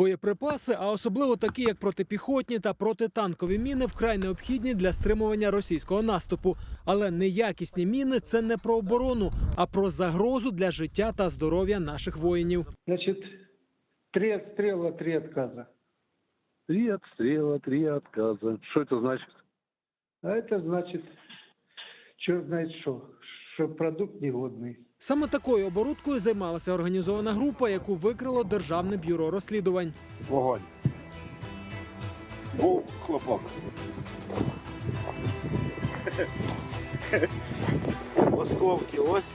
Боєприпаси, а особливо такі, як протипіхотні та протитанкові міни, вкрай необхідні для стримування російського наступу. Але неякісні міни це не про оборону, а про загрозу для життя та здоров'я наших воїнів. Значит, три отстрела, три отказа. Три отстрела, три отказа. Что это значит? А это значит, черт знает что, что продукт негодный. Саме такою оборудкою займалася організована група, яку викрило Державне бюро розслідувань. Вогонь. Був хлопок. Осколки ось.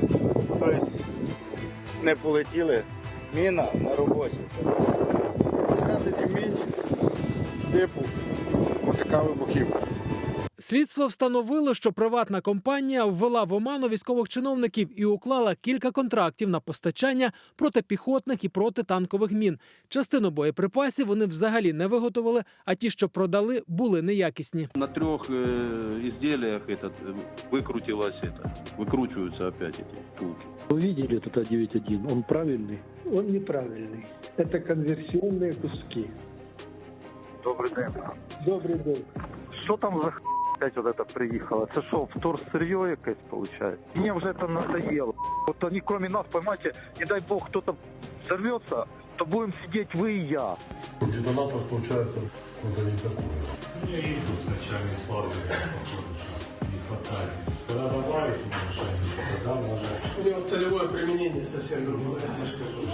Тобто не полетіли. Міна на роботі. Це? Всередині міні типу отака вибухівка. Слідство встановило, що приватна компанія ввела в оману військових чиновників і уклала кілька контрактів на постачання протипіхотних і протитанкових мін. Частину боєприпасів вони взагалі не виготовили, а ті, що продали, були неякісні. На трех э, изделиях этот э, выкрутилось это, выкручиваются опять эти втулки. Вы видели этот А9-1? Он правильный? Он неправильный. Это конверсионные куски. Добрый день. Добрый день. Что там за х- опять вот это приехало? Это что, вторсырье якесь получается? Мне уже это надоело. Вот они кроме нас, понимаете, не дай бог кто-то взорвется, то будем сидеть вы и я. Детонатор получается, это не такой. Я видел с начальной славы, не хватает. Когда добавить немножко, тогда можно... У нього цільове примінення зовсім другое, я ж кажу.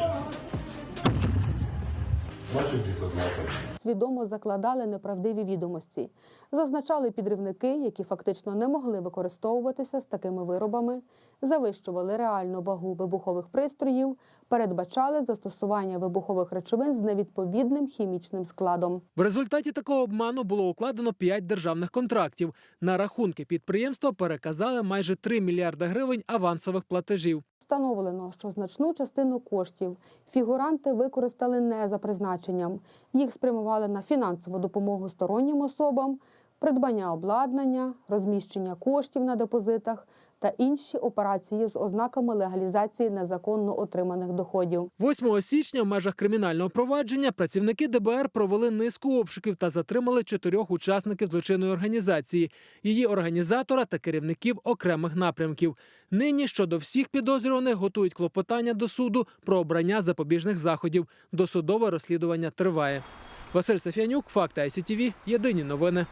Свідомо закладали неправдиві відомості, зазначали підривники, які фактично не могли використовуватися з такими виробами, завищували реальну вагу вибухових пристроїв, передбачали застосування вибухових речовин з невідповідним хімічним складом. В результаті такого обману було укладено 5 державних контрактів. На рахунки підприємства переказали майже 3 мільярди гривень авансових платежів. Встановлено, що значну частину коштів фігуранти використали не за призначенням. Їх спрямували на фінансову допомогу стороннім особам, придбання обладнання, розміщення коштів на депозитах та інші операції з ознаками легалізації незаконно отриманих доходів. 8 січня в межах кримінального провадження працівники ДБР провели низку обшуків та затримали чотирьох учасників злочинної організації, її організатора та керівників окремих напрямків. Нині щодо всіх підозрюваних готують клопотання до суду про обрання запобіжних заходів. Досудове розслідування триває. Василь Сафянюк, факти ICTV, Єдині новини.